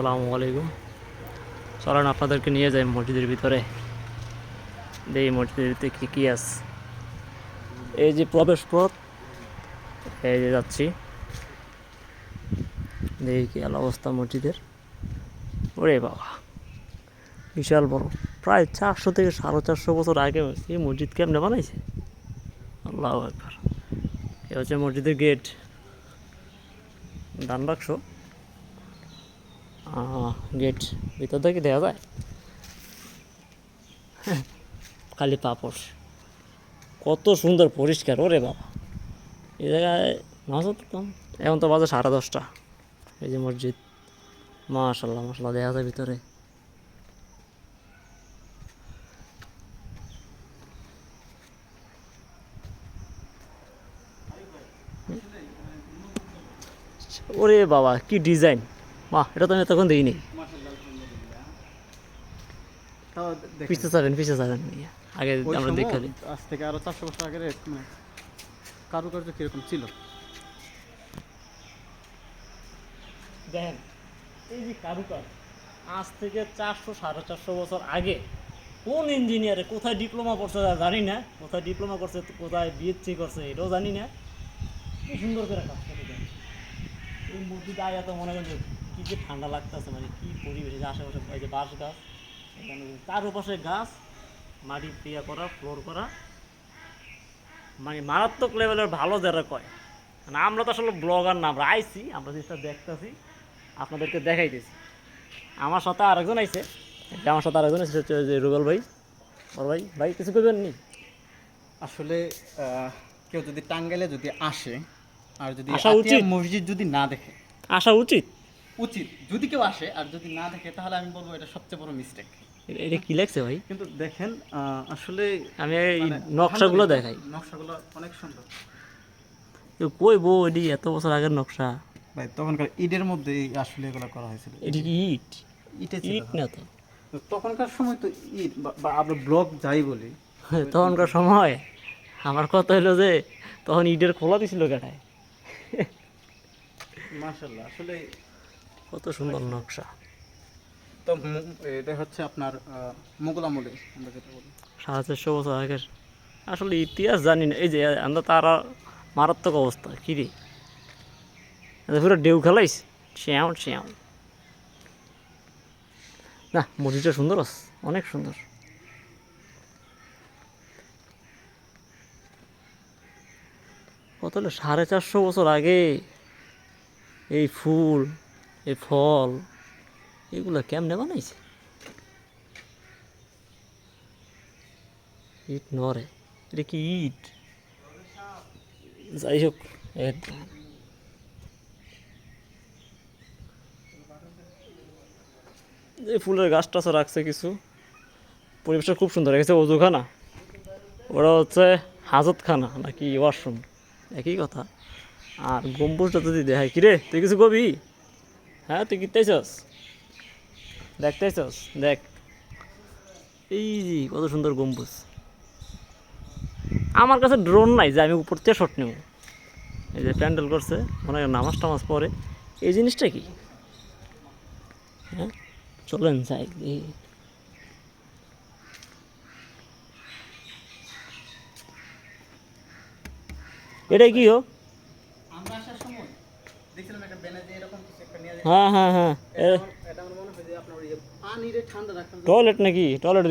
আসসালামু আলাইকুম। চলেন আপনাদেরকে নিয়ে যাই মসজিদের ভিতরে। এই মসজিদের ভিতরে কী কী আছে? এই যে প্রবেশ পথ, এই যে যাচ্ছি। দেখি কি অবস্থা মসজিদের। ওরে বাবা, বিশাল বড়। প্রায় চারশো থেকে সাড়ে চারশো বছর আগে এই মসজিদ কেমনে বানাইছে? আল্লাহ একবার এ হচ্ছে মসজিদের গেট দান বাক্স। গেট ভিতর থেকে দেখা যায়? খালি পাপড় কত সুন্দর পরিষ্কার, ওরে বাবা। এই জায়গায় নামাজ পড়তাম এখন তো বাজে সাড়ে দশটা। এই যে মসজিদ। মাশাল্লাহ মাশাল্লাহ দেখা যায় ভিতরে। ওরে বাবা, কি ডিজাইন বাহ এটা তো আমি তখন দিইনি তাও যাবেন পিছিয়ে যাবেন আগে আমরা দেখে আজ থেকে আরও চারশো বছর আগের মানে কারুকার্য কীরকম ছিল? দেখেন এই যে কারুকাজ আজ থেকে চারশো সাড়ে চারশো বছর আগে কোন ইঞ্জিনিয়ারে কোথায় ডিপ্লোমা করছে জানি না। কোথায় ডিপ্লোমা করছে কোথায় বিএসসি করছে এটাও জানি না। কি সুন্দর করে কাজ করে দেয় এই মসজিদে আয়া তো মনে করেন কী যে ঠান্ডা লাগতেছে মানে কি পরিবেশ যে আশেপাশে এই যে বাঁশ গাছ এখানে তার পাশে গাছ মাটি ইয়া করা ফ্লোর করা। মানে মারাত্মক লেভেলের ভালো যারা কয় মানে আমরা তো আসলে ব্লগার না আমরা আইছি আমরা জিনিসটা দেখতেছি আপনাদেরকে দেখাইতেছি। আমার সাথে আরেকজন আইছে আমার সাথে আরেকজন আছে হচ্ছে যে রুবেল ভাই। ওর ভাই ভাই কিছু করবেন নি? আসলে কেউ যদি টাঙ্গাইলে যদি আসে আর যদি আসা উচিত। মসজিদ যদি না দেখে। আসা উচিত। উচিত। যদি কেউ আসে আর যদি না দেখে তাহলে আমি বলব এটা সবচেয়ে বড় মিস্টেক এটা- কি লাগছে ভাই? কিন্তু দেখেন আহ, আসলে আমি এই মানে নকশাগুলো দেখাই। নকশাগুলো অনেক সুন্দর। কই বউ এটি এত বছর আগের নকশা? ভাই তখনকার ঈদের মধ্যে আসলে এগুলো করা হয়েছিল। এটি কি ইট ইটে ছিল ইট না তো? তো তখনকার সময় তো ঈদ বা- আমরা ব্লক যাই বলি। তখনকার সময়। আমার কথা হলো যে তখন ইটের খোলা দিছিল কেটায়? মাশাল্লাহ আসলে কত সুন্দর নকশা। তো এটা হচ্ছে আপনার মুঘল আমলে আমরা যেটা বলি। সাড়ে চারশো বছর আগের। আসলে ইতিহাস জানি না এই যে আমরা তারা মারাত্মক অবস্থা কী রে? পুরো ডেউ খেলাইস শ্যাও শ্যাও। না মসজিদটা সুন্দর আছে অনেক সুন্দর। কত সাড়ে চারশো বছর আগে এই ফুল এই ফল এগুলো কেমনে বানাইছে? ইট নরে এটা কি ইট? যাই হোক এই ফুলের গাছ টাছও রাখছে কিছু। পরিবেশটা খুব সুন্দর। রেখেছে অজুখানা? ওরা হচ্ছে হাজতখানা নাকি ওয়াশরুম? একই কথা। আর গম্বুজটা যদি দেখায় কিরে তুই কিছু কবি হ্যাঁ তুই কিনতেছস? দেখতেছস? দেখ। এই যে, কত সুন্দর গম্বুজ। আমার কাছে ড্রোন নাই যে আমি উপর থেকে শট নেব। এই যে প্যান্ডেল করছে, মনে হয় নামাজ টামাজ পরে এই জিনিসটা কি? হ্যাঁ চলেন যাই। এটা কি হো ঠান্ডা রাখার জন্য টয়লেট নাকি টয়লেট